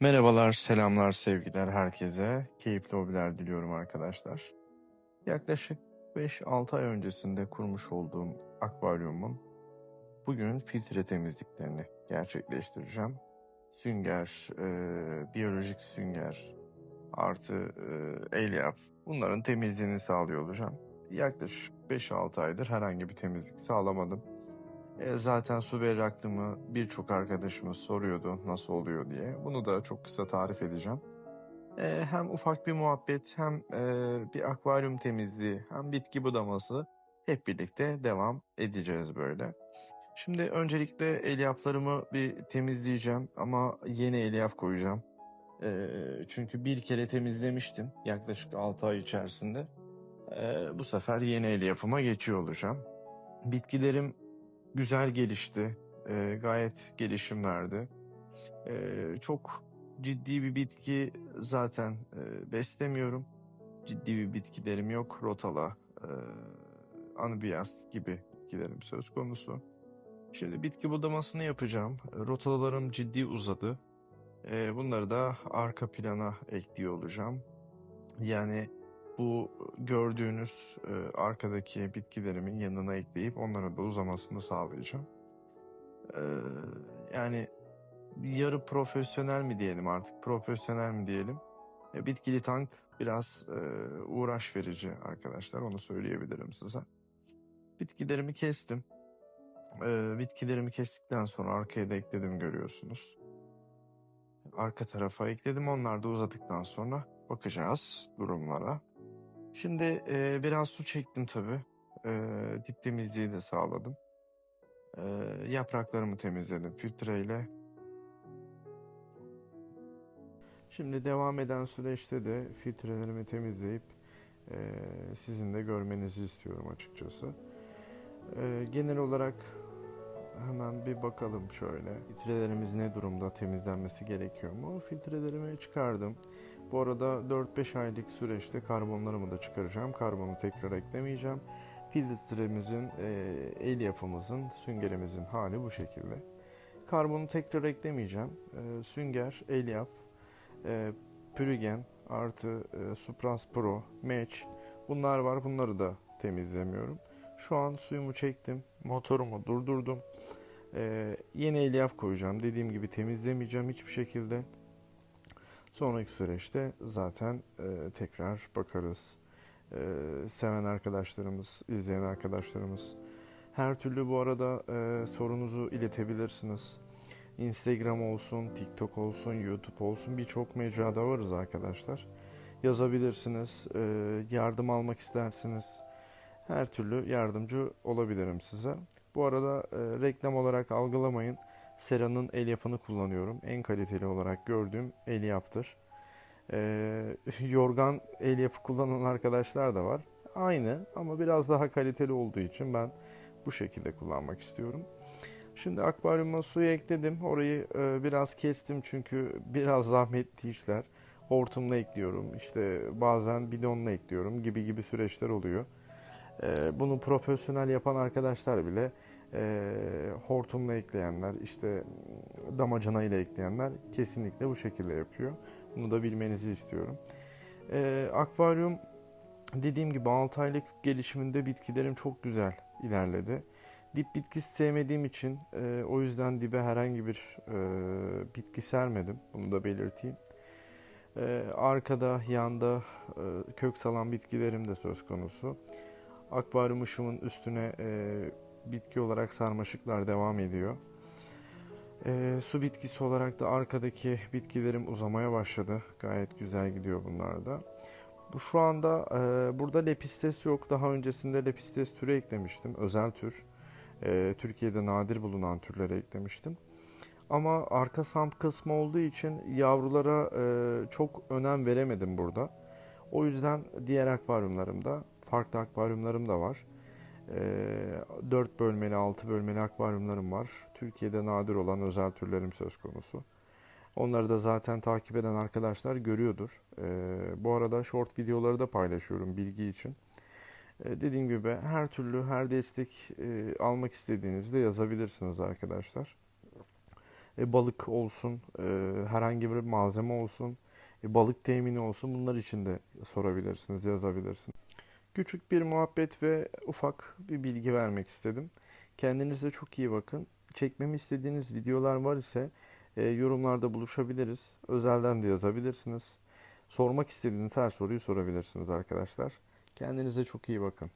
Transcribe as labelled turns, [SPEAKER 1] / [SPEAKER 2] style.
[SPEAKER 1] Merhabalar, selamlar, sevgiler herkese. Keyifli hobiler diliyorum arkadaşlar. Yaklaşık 5-6 ay öncesinde kurmuş olduğum akvaryumun bugün filtre temizliklerini gerçekleştireceğim. Sünger, e, biyolojik sünger artı e, elyaf bunların temizliğini sağlıyor olacağım. Yaklaşık 5-6 aydır herhangi bir temizlik sağlamadım. E, zaten su berraklığımı birçok arkadaşımız soruyordu nasıl oluyor diye. Bunu da çok kısa tarif edeceğim. E, hem ufak bir muhabbet hem e, bir akvaryum temizliği hem bitki budaması hep birlikte devam edeceğiz böyle. Şimdi öncelikle elyaflarımı bir temizleyeceğim ama yeni elyaf koyacağım. E, çünkü bir kere temizlemiştim yaklaşık 6 ay içerisinde. E, bu sefer yeni elyafıma geçiyor olacağım. Bitkilerim güzel gelişti. Ee, gayet gelişim verdi. Ee, çok ciddi bir bitki zaten e, beslemiyorum. Ciddi bir bitkilerim yok. Rotala, e, anubiyas gibi bitkilerim söz konusu. Şimdi bitki budamasını yapacağım. Rotalalarım ciddi uzadı. Ee, bunları da arka plana ekliyor olacağım. Yani bu gördüğünüz e, arkadaki bitkilerimin yanına ekleyip onların da uzamasını sağlayacağım. Ee, yani yarı profesyonel mi diyelim artık profesyonel mi diyelim. E, bitkili tank biraz e, uğraş verici arkadaşlar onu söyleyebilirim size. Bitkilerimi kestim. E, bitkilerimi kestikten sonra arkaya da ekledim görüyorsunuz. Arka tarafa ekledim onlar da uzadıktan sonra bakacağız durumlara. Şimdi e, biraz su çektim tabii. E, dip temizliği de sağladım. E, yapraklarımı temizledim filtreyle. Şimdi devam eden süreçte de filtrelerimi temizleyip e, sizin de görmenizi istiyorum açıkçası. E, genel olarak hemen bir bakalım şöyle. Filtrelerimiz ne durumda temizlenmesi gerekiyor mu? Filtrelerimi çıkardım. Bu arada 4-5 aylık süreçte karbonlarımı da çıkaracağım. Karbonu tekrar eklemeyeceğim. Filtremizin, el yapımızın, süngerimizin hali bu şekilde. Karbonu tekrar eklemeyeceğim. E, sünger, elyaf, e, pürügen artı e, Supras Pro, Match bunlar var. Bunları da temizlemiyorum. Şu an suyumu çektim. Motorumu durdurdum. E, yeni elyaf koyacağım. Dediğim gibi temizlemeyeceğim hiçbir şekilde. Sonraki süreçte zaten e, tekrar bakarız. E, seven arkadaşlarımız, izleyen arkadaşlarımız. Her türlü bu arada e, sorunuzu iletebilirsiniz. Instagram olsun, TikTok olsun, YouTube olsun birçok mecrada varız arkadaşlar. Yazabilirsiniz, e, yardım almak istersiniz. Her türlü yardımcı olabilirim size. Bu arada e, reklam olarak algılamayın. Sera'nın elyafını kullanıyorum. En kaliteli olarak gördüğüm elyafdır. Ee, yorgan elyafı kullanan arkadaşlar da var. Aynı ama biraz daha kaliteli olduğu için ben bu şekilde kullanmak istiyorum. Şimdi akvaryuma suyu ekledim. Orayı e, biraz kestim çünkü biraz zahmetli işler. Hortumla ekliyorum. İşte bazen bidonla ekliyorum gibi gibi süreçler oluyor. E, bunu profesyonel yapan arkadaşlar bile e, hortumla ekleyenler, işte damacana ile ekleyenler kesinlikle bu şekilde yapıyor. Bunu da bilmenizi istiyorum. E, akvaryum dediğim gibi 6 aylık gelişiminde bitkilerim çok güzel ilerledi. Dip bitkisi sevmediğim için e, o yüzden dibe herhangi bir e, bitki sermedim. Bunu da belirteyim. E, arkada, yanda e, kök salan bitkilerim de söz konusu. Akvaryum ışığımın üstüne e, bitki olarak sarmaşıklar devam ediyor. E, su bitkisi olarak da arkadaki bitkilerim uzamaya başladı. Gayet güzel gidiyor bunlar da. Bu şu anda e, burada lepistes yok. Daha öncesinde lepistes türü eklemiştim. Özel tür. E, Türkiye'de nadir bulunan türleri eklemiştim. Ama arka samp kısmı olduğu için yavrulara e, çok önem veremedim burada. O yüzden diğer akvaryumlarımda, farklı akvaryumlarım da var. E, 4 bölmeli, 6 bölmeli akvaryumlarım var. Türkiye'de nadir olan özel türlerim söz konusu. Onları da zaten takip eden arkadaşlar görüyordur. E, bu arada short videoları da paylaşıyorum bilgi için. E, dediğim gibi her türlü her destek e, almak istediğinizde yazabilirsiniz arkadaşlar. e, balık olsun, e, herhangi bir malzeme olsun, balık temini olsun bunlar için de sorabilirsiniz, yazabilirsiniz. Küçük bir muhabbet ve ufak bir bilgi vermek istedim. Kendinize çok iyi bakın. Çekmemi istediğiniz videolar var ise e, yorumlarda buluşabiliriz. Özelden de yazabilirsiniz. Sormak istediğiniz her soruyu sorabilirsiniz arkadaşlar. Kendinize çok iyi bakın.